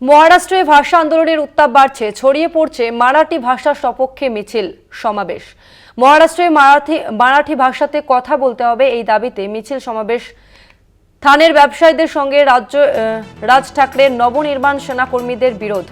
মহারাষ্ট্রে ভাষা আন্দোলনের উত্তাপ বাড়ছে, ছড়িয়ে পড়ছে মারাঠি ভাষার সপক্ষে মিছিল, সমাবেশ। মহারাষ্ট্রে মারাঠি মারাঠি ভাষাতে কথা বলতে হবে এই দাবিতে মিছিল সমাবেশ। থানের ব্যবসায়ীদের সঙ্গে রাজ্য রাজ ঠাকরের নবনির্মাণ সেনাকর্মীদের বিরোধ।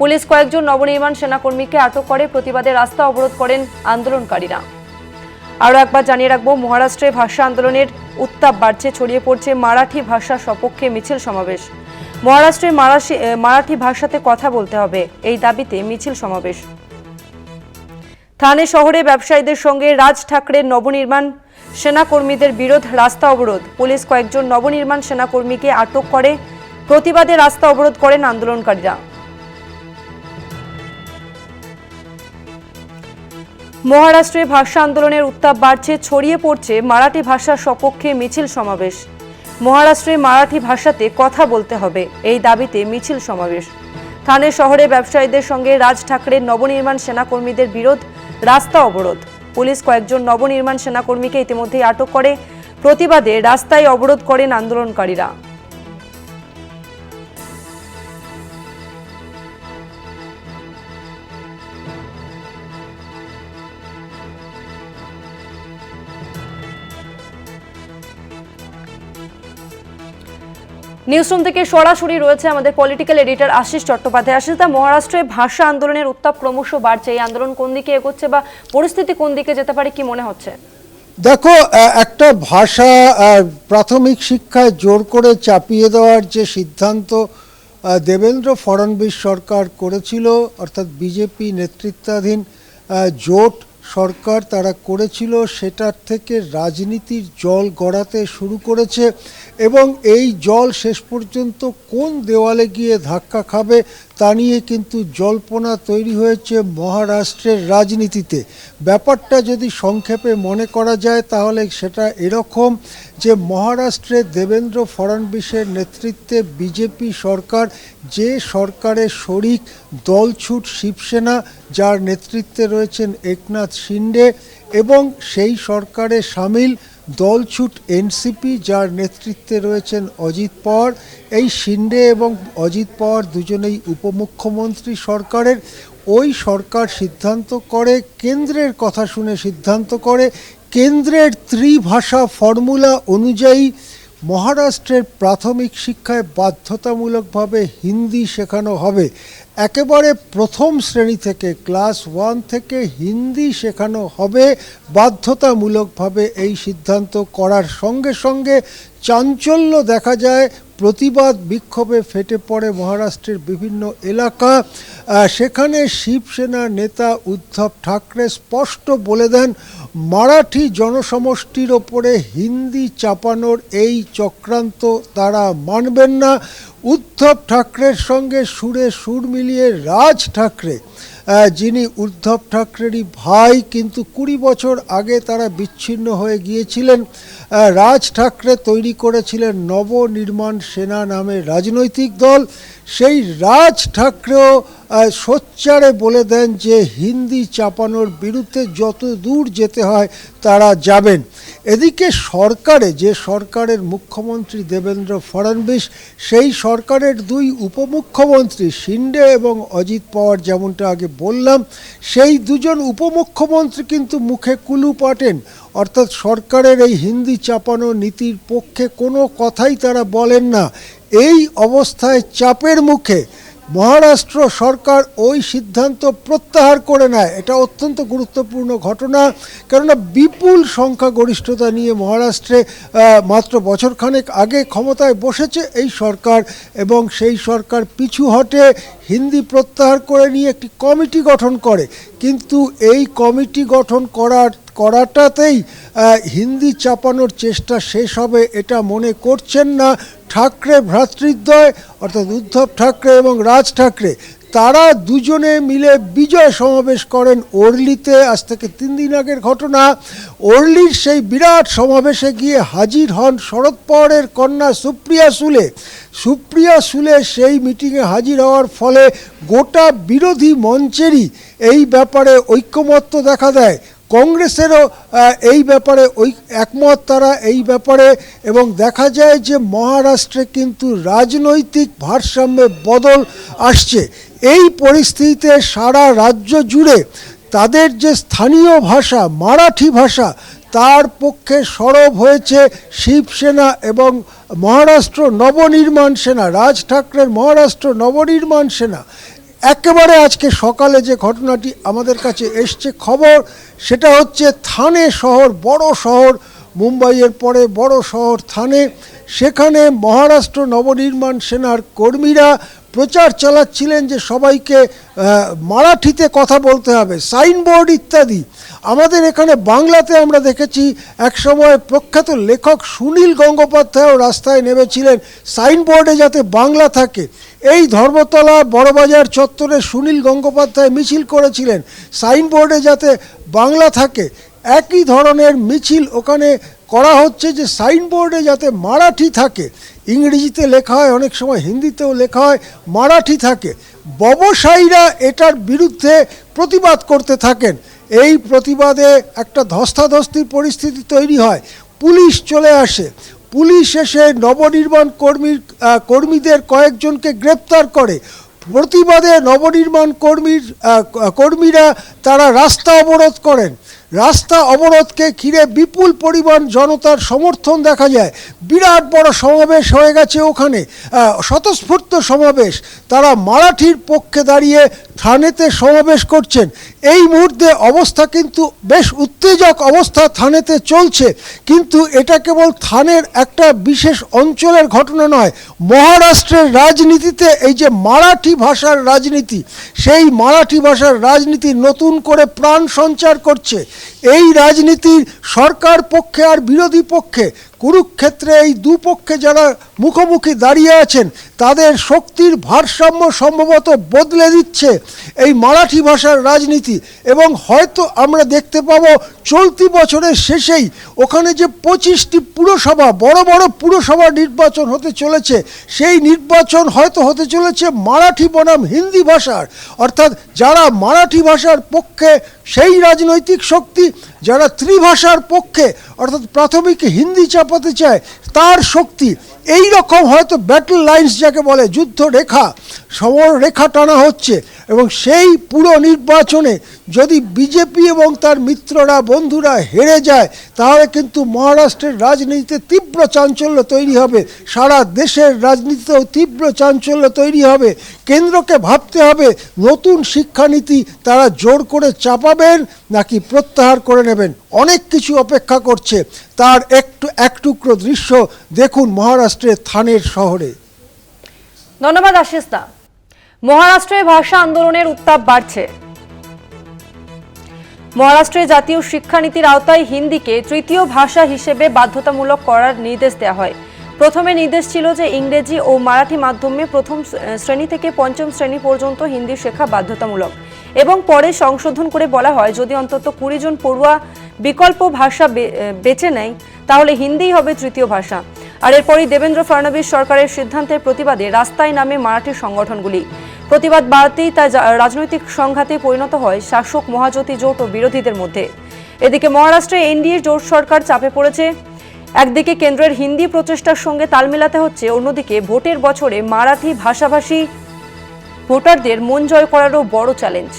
পুলিশ কয়েকজন নবনির্মাণ সেনাকর্মীকে আটক করে, প্রতিবাদে রাস্তা অবরোধ করেন আন্দোলনকারীরা। আরও একবার জানিয়ে রাখব, মহারাষ্ট্রে ভাষা আন্দোলনের উত্তাপ বাড়ছে, ছড়িয়ে পড়ছে মারাঠি ভাষার সপক্ষে মিছিল সমাবেশ। মহারাষ্ট্রে মারাঠি ভাষাতে কথা বলতে হবে। এই দাবিতে মিছিল সমাবেশ। থানে শহরে ব্যবসায়ীদের সঙ্গে রাজ ঠাকরের নবনির্মাণ সেনাকর্মীদের বিরোধ, রাস্তা অবরোধ। পুলিশ কয়েকজন নবনির্মাণ সেনাকর্মীকে আটক করে। প্রতিবাদে রাস্তা অবরোধ করেন আন্দোলনকারীরা। মহারাষ্ট্রে ভাষা আন্দোলনের উত্তাপ বাড়ছে, ছড়িয়ে পড়ছে মারাঠি ভাষার সপক্ষে মিছিল সমাবেশ। মহারাষ্ট্রে মারাঠি ভাষাতে কথা বলতে হবে। এই দাবিতে মিছিল সমাবেশ। থানে শহরে ব্যবসায়ীদের সঙ্গে রাজ ঠাকরের নবনির্মাণ সেনাকর্মীদের বিরোধ, রাস্তা অবরোধ। পুলিশ কয়েকজন নবনির্মাণ সেনাকর্মীকে ইতিমধ্যেই আটক করে। প্রতিবাদে রাস্তায় অবরোধ করেন আন্দোলনকারীরা। নিউজরুম থেকে সরাসরি রয়েছে আমাদের পলিটিক্যাল এডিটর আশিস চট্টোপাধ্যায়। আশিস দা, মহারাষ্ট্রে ভাষা আন্দোলনের উত্তাপ ক্রমশ বাড়ছে। এই আন্দোলন কোন দিকে এগোচ্ছে বা পরিস্থিতি কোন দিকে যেতে পারে, কি মনে হচ্ছে? দেখো একটা ভাষা প্রাথমিক শিক্ষায় জোর করে চাপিয়ে দেওয়ার যে সিদ্ধান্ত দেবেন্দ্র ফডণবীশ সরকার করেছিল, অর্থাৎ বিজেপি নেতৃত্বাধীন জোট সরকার তারা করেছিল, সেটার থেকে রাজনীতির জল গড়াতে শুরু করেছে। এবং এই জল শেষ পর্যন্ত কোন দেওয়ালে গিয়ে ধাক্কা খাবে তা নিয়ে কিন্তু জল্পনা তৈরি হয়েছে মহারাষ্ট্রের রাজনীতিতে। ব্যাপারটা যদি সংক্ষেপে মনে করা যায় তাহলে সেটা এরকম যে মহারাষ্ট্রে দেবেন্দ্র ফডণবীশের নেতৃত্বে বিজেপি সরকার, যে সরকারের শরিক দলছুট শিবসেনা, যার নেতৃত্বে রয়েছেন একনাথ শিন্ডে এবং সেই সরকারে সামিল দলছুট এনসিপি, যার নেতৃত্বে রয়েছেন অজিত পাওয়ার। এই শিন্ডে এবং অজিত পাওয়ার দুজনেই উপমুখ্যমন্ত্রী সরকারের। ওই সরকার সিদ্ধান্ত করে, কেন্দ্রের কথা শুনে সিদ্ধান্ত করে। কেন্দ্রের ত্রিভাষা ফর্মুলা অনুযায়ী মহারাষ্ট্রের প্রাথমিক শিক্ষায় বাধ্যতামূলকভাবে হিন্দি শেখানো হবে। একেবারে প্রথম শ্রেণি থেকে ক্লাস ওয়ান থেকে হিন্দি শেখানো হবে। বাধ্যতামূলকভাবে এই সিদ্ধান্ত করার সঙ্গে সঙ্গে চাঞ্চল্য দেখা যায়, প্রতিবাদ বিক্ষোভে ফেটে পড়ে মহারাষ্ট্রের বিভিন্ন এলাকা। সেখানে শিবসেনা নেতা উদ্ধব ঠাকরে স্পষ্ট বলে দেন মারাঠি জনসমষ্টির ওপরে হিন্দি চাপানোর এই চক্রান্ত তারা মানবেন না। উদ্ধব ঠাকরের সঙ্গে সুরে সুর মিলিয়ে রাজ ঠাকরে যিনি উদ্ধব ঠাকরেরই ভাই, কিন্তু কুড়ি বছর আগে তারা বিচ্ছিন্ন হয়ে গিয়েছিলেন। রাজ ঠাকরে তৈরি করেছিলেন নবনির্মাণ সেনা নামে রাজনৈতিক দল। সেই রাজ ঠাকরেও সোচ্চারে বলে দেন যে হিন্দি চাপানোর বিরুদ্ধে যত দূর যেতে হয় তারা যাবেন। এদিকে সরকারে, যে সরকারের মুখ্যমন্ত্রী দেবেন্দ্র ফডণবীশ সেই সরকারের দুই উপমুখ্যমন্ত্রী শিন্ডে এবং অজিত পাওয়ার যেমনটা আগে বললাম, সেই দুজন উপমুখ্যমন্ত্রী কিন্তু মুখে কুলু পাটেন। অর্থাৎ সরকারের এই হিন্দি চাপানো নীতির পক্ষে কোনো কথাই তারা বলেন না। এই অবস্থায় চাপের মুখে মহারাষ্ট্র সরকার ওই সিদ্ধান্ত প্রত্যাহার করে নেয়। এটা অত্যন্ত গুরুত্বপূর্ণ ঘটনা। কেননা বিপুল সংখ্যাগরিষ্ঠতা নিয়ে মহারাষ্ট্রে মাত্র বছরখানেক আগে ক্ষমতায় বসেছে এই সরকার এবং সেই সরকার পিছু হটে হিন্দি প্রত্যাহার করে নিয়ে একটি কমিটি গঠন করে। কিন্তু এই কমিটি গঠন করার, করাটাতেই হিন্দি চাপানোর চেষ্টা শেষ হবে এটা মনে করছেন না ঠাকরে ভ্রাতৃদ্বয়, অর্থাৎ উদ্ধব ঠাকরে এবং রাজ ঠাকরে। তারা দুজনে মিলে বিজয় সমাবেশ করেন ওর্লিতে। আজ থেকে তিন দিন আগের ঘটনা। ওর্লির সেই বিরাট সমাবেশে গিয়ে হাজির হন শরদ পাওয়ারের কন্যা সুপ্রিয়া সুলে। সুপ্রিয়া সুলে সেই মিটিংয়ে হাজির হওয়ার ফলে গোটা বিরোধী মঞ্চেরই এই ব্যাপারে ঐক্যমত্য দেখা দেয়। কংগ্রেসেরও এই ব্যাপারে ওই একমত তারা এই ব্যাপারে এবং দেখা যায় যে মহারাষ্ট্রে কিন্তু রাজনৈতিক ভারসাম্যে বদল আসছে। এই পরিস্থিতিতে সারা রাজ্য জুড়ে তাদের যে স্থানীয় ভাষা, মারাঠি ভাষা তার পক্ষে সরব হয়েছে শিবসেনা এবং মহারাষ্ট্র নবনির্মাণ সেনা, রাজ ঠাকরের মহারাষ্ট্র নবনির্মাণ সেনা। একেবারে আজকে সকালে যে ঘটনাটি আমাদের কাছে এসছে খবর, সেটা হচ্ছে থানে শহর, বড় শহর, মুম্বাইয়ের পরে বড় শহর থানে। সেখানে মহারাষ্ট্র নবনির্মাণ সেনার কর্মীরা প্রচার চালাচ্ছিলেন যে সবাইকে মারাঠিতে কথা বলতে হবে, সাইনবোর্ড ইত্যাদি। আমাদের এখানে বাংলাতে আমরা দেখেছি, একসময় প্রখ্যাত লেখক সুনীল গঙ্গোপাধ্যায়ও রাস্তায় নেমেছিলেন সাইনবোর্ডে যাতে বাংলা থাকে। এই ধর্মতলা বড়বাজার চত্বরে সুনীল গঙ্গোপাধ্যায় মিছিল করেছিলেন, সাইনবোর্ডে যাতে বাংলা থাকে। একই ধরনের মিছিল ওখানে করা হচ্ছে যে সাইনবোর্ডে যাতে মারাঠি থাকে, ইংরেজিতে লেখা হয়, অনেক সময় হিন্দিতেও লেখা হয়, মারাঠি থাকে, ব্যবসায়ীরা এটার বিরুদ্ধে প্রতিবাদ করতে থাকেন। এই প্রতিবাদে একটা ধস্তাধস্তির পরিস্থিতি তৈরি হয়। পুলিশ চলে আসে। পুলিশ এসে নবনির্মাণ কর্মীর কর্মীদের কয়েকজনকে গ্রেপ্তার করে। প্রতিবাদে নবনির্মাণ কর্মীর কর্মীরা তারা রাস্তা অবরোধ করেন। রাস্তা অবরোধকে ঘিরে বিপুল পরিমাণ জনতার সমর্থন দেখা যায়। বিরাট বড় সমাবেশ হয়ে গেছে ওখানে। স্বতঃস্ফূর্ত সমাবেশ। তারা মারাঠির পক্ষে দাঁড়িয়ে থানেতে সমাবেশ করছেন। এই মুহূর্তে অবস্থা কিন্তু বেশ উত্তেজক অবস্থা থানেতে চলছে। কিন্তু এটা কেবল থানের একটা বিশেষ অঞ্চলের ঘটনা নয়, মহারাষ্ট্রের রাজনীতিতে এই যে মারাঠি ভাষার রাজনীতি, সেই মারাঠি ভাষার রাজনীতি নতুন করে প্রাণ সঞ্চার করছে। এই রাজনীতির সরকার পক্ষে আর বিরোধী পক্ষে কুরুক্ষেত্রে এই দুপক্ষে যারা মুখোমুখি দাঁড়িয়ে আছেন, তাদের শক্তির ভারসাম্য সম্ভবত বদলে দিচ্ছে এই মারাঠি ভাষার রাজনীতি। এবং হয়তো আমরা দেখতে পাবো চলতি বছরের শেষেই ওখানে যে পঁচিশটি পুরসভা, বড় বড় পুরসভা নির্বাচন হতে চলেছে, সেই নির্বাচন হয়তো হতে চলেছে মারাঠি বনাম হিন্দি ভাষার। অর্থাৎ যারা মারাঠি ভাষার পক্ষে সেই রাজনৈতিক শক্তি যারা ত্রিভাষার পক্ষে, অর্থাৎ প্রাথমিক হিন্দি চাপাতে চায়, তার শক্তি। এই রকম হয়তো ব্যাটল লাইন্স যাকে বলে যুদ্ধ রেখা সমর রেখা টানা হচ্ছে। এবং সেই পুরো নির্বাচনে যদি বিজেপি এবং তার মিত্ররা, বন্ধুরা হেরে যায়, তাহলে কিন্তু মহারাষ্ট্রের রাজনীতিতে তীব্র চাঞ্চল্য তৈরি হবে। সারা দেশের রাজনীতিতেও তীব্র চাঞ্চল্য তৈরি হবে। কেন্দ্রকে ভাবতে হবে, নতুন শিক্ষানীতি তারা জোর করে চাপাবেন নাকি প্রত্যাহার করে নেবেন? অনেক কিছু অপেক্ষা করছে। তার একটু, এক টুকরো দৃশ্য দেখুন মহারাষ্ট্রের থানের শহরে। ধন্যবাদ আশিস দা মহারাষ্ট্রে ভাষা আন্দোলনের উত্তাপ বাড়ছে। মহারাষ্ট্রে জাতীয় শিক্ষানীতির আওতায় হিন্দিকে তৃতীয় ভাষা হিসেবে বাধ্যতামূলক করার নির্দেশ দেওয়া হয়। প্রথমে নির্দেশ ছিল যে ইংরেজি ও মারাঠি মাধ্যমে প্রথম শ্রেণি থেকে পঞ্চম শ্রেণি পর্যন্ত হিন্দি শেখা বাধ্যতামূলক। এবং পরে সংশোধন করে বলা হয়, যদি অন্তত কুড়ি জন পড়ুয়া বিকল্প ভাষা বেছে নেয়, তাহলে হিন্দিই হবে তৃতীয় ভাষা। আর এরপরই দেবেন্দ্র ফডণবীস সরকারের সিদ্ধান্তের প্রতিবাদে রাস্তায় নামে মারাঠি সংগঠনগুলি। প্রতিবাদ বাড়তেই তা রাজনৈতিক সংঘাতে পরিণত হয় শাসক মহাজ্যোতি জোট ও বিরোধীদের মধ্যে। এদিকে মহারাষ্ট্রে এনডিএ জোট সরকার চাপে পড়েছে। একদিকে কেন্দ্রের হিন্দি প্রচেষ্টার সঙ্গে তাল মেলাতে হচ্ছে, অন্যদিকে ভোটের বছরে মারাঠি ভাষাভাষী ভোটারদের মন জয় করারও বড় চ্যালেঞ্জ।